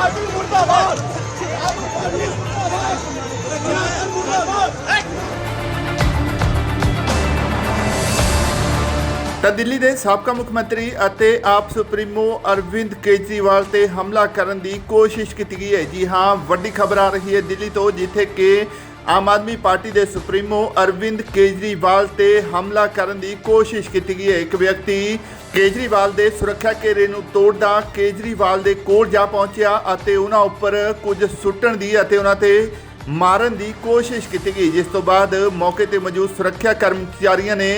Party ਮੁਰਦਾਬਾਦ ਆਮ party ਮੁਰਦਾਬਾਦ ਪੰਜਾਬ ਮੁਰਦਾਬਾਦ ਤਾਂ ਦਿੱਲੀ ਦੇ ਸਾਬਕਾ ਮੁੱਖ ਮੰਤਰੀ ਅਤੇ ਆਪ ਸੁਪਰੀਮੋ ਅਰਵਿੰਦ ਕੇਜਰੀਵਾਲ ਤੇ ਹਮਲਾ ਕਰਨ ਦੀ ਕੋਸ਼ਿਸ਼ ਕੀਤੀ ਗਈ ਹੈ। ਜੀ ਹਾਂ, ਵੱਡੀ ਖਬਰ ਆ ਰਹੀ ਹੈ ਦਿੱਲੀ ਤੋਂ, ਜਿੱਥੇ ਕਿ ਆਮ ਆਦਮੀ ਪਾਰਟੀ ਦੇ ਸੁਪਰੀਮੋ ਅਰਵਿੰਦ ਕੇਜਰੀਵਾਲ ਤੇ ਹਮਲਾ ਕਰਨ ਦੀ ਕੋਸ਼ਿਸ਼ ਕੀਤੀ ਗਈ ਹੈ। ਇੱਕ ਵਿਅਕਤੀ ਕੇਜਰੀਵਾਲ ਦੇ ਸੁਰੱਖਿਆ ਘੇਰੇ ਨੂੰ ਤੋੜਦਾ ਕੇਜਰੀਵਾਲ ਦੇ ਕੋਲ ਜਾ ਪਹੁੰਚਿਆ ਅਤੇ ਉਹਨਾਂ ਉੱਪਰ ਕੁਝ ਸੁੱਟਣ ਦੀ ਅਤੇ ਉਹਨਾਂ ਤੇ ਮਾਰਨ ਦੀ ਕੋਸ਼ਿਸ਼ ਕੀਤੀ ਗਈ। ਜਿਸ ਤੋਂ ਬਾਅਦ ਮੌਕੇ ਤੇ ਮੌਜੂਦ ਸੁਰੱਖਿਆ ਕਰਮਚਾਰੀਆਂ ਨੇ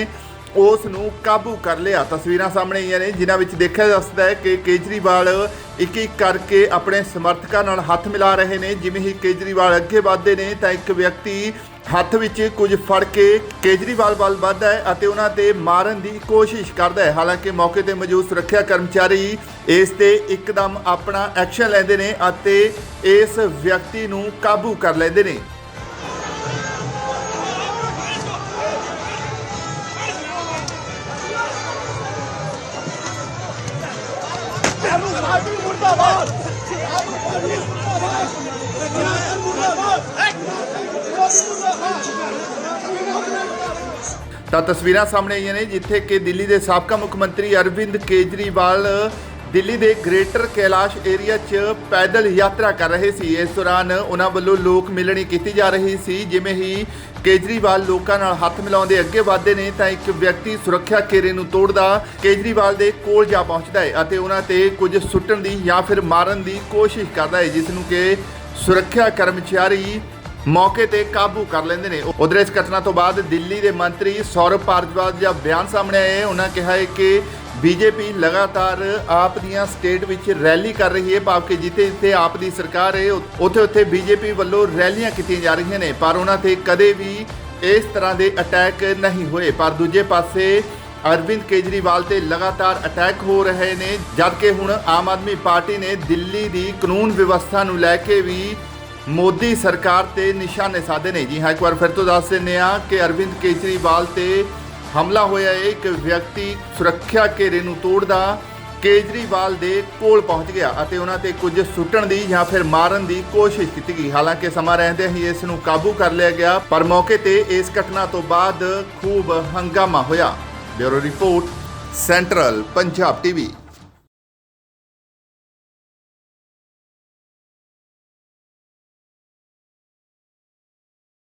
ਉਸ ਨੂੰ ਕਾਬੂ ਕਰ ਲਿਆ। ਤਸਵੀਰਾਂ ਸਾਹਮਣੇ ਆਈਆਂ ਨੇ, ਜਿਨ੍ਹਾਂ ਵਿੱਚ ਦੇਖਿਆ ਜਾ ਸਕਦਾ ਹੈ ਕਿ ਕੇਜਰੀਵਾਲ ਇੱਕ ਇੱਕ ਕਰਕੇ ਆਪਣੇ ਸਮਰਥਕਾਂ ਨਾਲ ਹੱਥ ਮਿਲਾ ਰਹੇ ਨੇ। ਜਿਵੇਂ ਹੀ ਕੇਜਰੀਵਾਲ ਅੱਗੇ ਵਧਦੇ ਨੇ, ਤਾਂ ਇੱਕ ਵਿਅਕਤੀ ਹੱਥ ਵਿੱਚ ਕੁਝ ਫੜ ਕੇ ਕੇਜਰੀਵਾਲ ਵੱਲ ਵੱਧਦਾ ਹੈ ਅਤੇ ਉਹਨਾਂ ਤੇ ਮਾਰਨ ਦੀ ਕੋਸ਼ਿਸ਼ ਕਰਦਾ ਹੈ। ਹਾਲਾਂਕਿ ਮੌਕੇ ਤੇ ਮੌਜੂਦ ਸੁਰੱਖਿਆ ਕਰਮਚਾਰੀ ਇਸ ਤੇ ਇੱਕਦਮ ਆਪਣਾ ਐਕਸ਼ਨ ਲੈਂਦੇ ਨੇ ਅਤੇ ਇਸ ਵਿਅਕਤੀ ਨੂੰ ਕਾਬੂ ਕਰ ਲੈਂਦੇ ਨੇ। ਆਮ ਮੁਰਦਾਬਾਦ। ਆਮ ਮੁਰਦਾਬਾਦ ਪੰਜਾਬ ਮੁਰਦਾਬਾਦ। ਤਾਂ ਤਸਵੀਰਾਂ ਸਾਹਮਣੇ ਆਈਆਂ ਨੇ, ਜਿੱਥੇ ਕਿ ਦਿੱਲੀ ਦੇ ਸਾਬਕਾ ਮੁੱਖ ਮੰਤਰੀ ਅਰਵਿੰਦ ਕੇਜਰੀਵਾਲ ਦਿੱਲੀ ਦੇ ਗ੍ਰੇਟਰ ਕੈਲਾਸ਼ ਏਰੀਆ 'ਚ ਪੈਦਲ ਯਾਤਰਾ ਕਰ ਰਹੇ ਸੀ। ਇਸ ਦੌਰਾਨ ਉਹਨਾਂ ਵੱਲੋਂ ਲੋਕ ਮਿਲਣੀ ਕੀਤੀ ਜਾ ਰਹੀ ਸੀ, ਜਿਵੇਂ ਹੀ ਕੇਜਰੀਵਾਲ ਲੋਕਾਂ ਨਾਲ ਹੱਥ ਮਿਲਾਉਂਦੇ ਅੱਗੇ ਵਧਦੇ ਨੇ, ਤਾਂ ਇੱਕ ਵਿਅਕਤੀ ਸੁਰੱਖਿਆ ਘੇਰੇ ਨੂੰ ਤੋੜਦਾ ਕੇਜਰੀਵਾਲ ਦੇ ਕੋਲ ਜਾ ਪਹੁੰਚਦਾ ਹੈ ਅਤੇ ਉਹਨਾਂ ਤੇ ਕੁਝ ਸੁੱਟਣ ਦੀ ਜਾਂ ਫਿਰ ਮਾਰਨ ਦੀ ਕੋਸ਼ਿਸ਼ ਕਰਦਾ ਹੈ, ਜਿਸ ਨੂੰ ਕਿ ਸੁਰੱਖਿਆ ਕਰਮਚਾਰੀ ਮੌਕੇ ਤੇ ਕਾਬੂ ਕਰ ਲੈਂਦੇ ਨੇ। ਉਧਰ ਇਸ ਘਟਨਾ ਤੋਂ ਬਾਅਦ ਦਿੱਲੀ ਦੇ ਮੰਤਰੀ ਸੌਰਵ ਭਾਰਦਵਾਜ ਦਾ ਬਿਆਨ ਸਾਹਮਣੇ ਆਇਆ ਉਹਨਾਂ ਕਿਹਾ ਹੈ ਕਿ ਬੀਜੇਪੀ ਲਗਾਤਾਰ ਆਪ ਦੀਆਂ ਸਟੇਟ ਵਿੱਚ ਰੈਲੀ ਕਰ ਰਹੀ ਹੈ ਭਾਵ ਕਿ ਜਿੱਥੇ ਜਿੱਥੇ ਆਪ ਦੀ ਸਰਕਾਰ ਹੈ ਉੱਥੇ ਉੱਥੇ ਬੀਜੇਪੀ ਵੱਲੋਂ ਰੈਲੀਆਂ ਕੀਤੀਆਂ ਜਾ ਰਹੀਆਂ ਨੇ, ਪਰ ਉਹਨਾਂ ਤੇ ਕਦੇ ਵੀ ਇਸ ਤਰ੍ਹਾਂ ਦੇ ਅਟੈਕ ਨਹੀਂ ਹੋਏ। ਪਰ ਦੂਜੇ ਪਾਸੇ ਅਰਵਿੰਦ ਕੇਜਰੀਵਾਲ ਤੇ ਲਗਾਤਾਰ ਅਟੈਕ ਹੋ ਰਹੇ ਨੇ, ਜਦਕਿ ਹੁਣ ਆਮ ਆਦਮੀ ਪਾਰਟੀ ਨੇ ਦਿੱਲੀ ਦੀ ਕਾਨੂੰਨ ਵਿਵਸਥਾ ਨੂੰ ਲੈ ਕੇ ਵੀ ਮੋਦੀ ਸਰਕਾਰ ਤੇ ਨਿਸ਼ਾਨੇ ਸਾਧੇ ਨੇ। ਜੀ, ਹਾਂ, ਇੱਕ ਵਾਰ ਫਿਰ ਤੋਂ ਦੱਸ ਦਿੰਦੇ ਆ ਕਿ ਅਰਵਿੰਦ ਕੇਜਰੀਵਾਲ ਤੇ ਹਮਲਾ ਹੋਇਆ ਹੈ। ਇੱਕ ਵਿਅਕਤੀ ਸੁਰੱਖਿਆ ਘੇਰੇ ਨੂੰ ਤੋੜਦਾ ਕੇਜਰੀਵਾਲ ਦੇ ਕੋਲ ਪਹੁੰਚ ਗਿਆ ਅਤੇ ਉਹਨਾਂ ਤੇ ਕੁਝ ਸੁੱਟਣ ਦੀ ਜਾਂ ਫਿਰ ਮਾਰਨ ਦੀ ਕੋਸ਼ਿਸ਼ ਕੀਤੀ ਗਈ। ਹਾਲਾਂਕਿ ਸਮਾਂ ਰਹਿੰਦੇ ਹੀ ਇਸ ਨੂੰ ਕਾਬੂ ਕਰ ਲਿਆ ਗਿਆ, ਪਰ ਮੌਕੇ ਤੇ ਇਸ ਘਟਨਾ ਤੋਂ ਬਾਅਦ ਖੂਬ ਹੰਗਾਮਾ ਹੋਇਆ। Bureau report, central Punjab TV.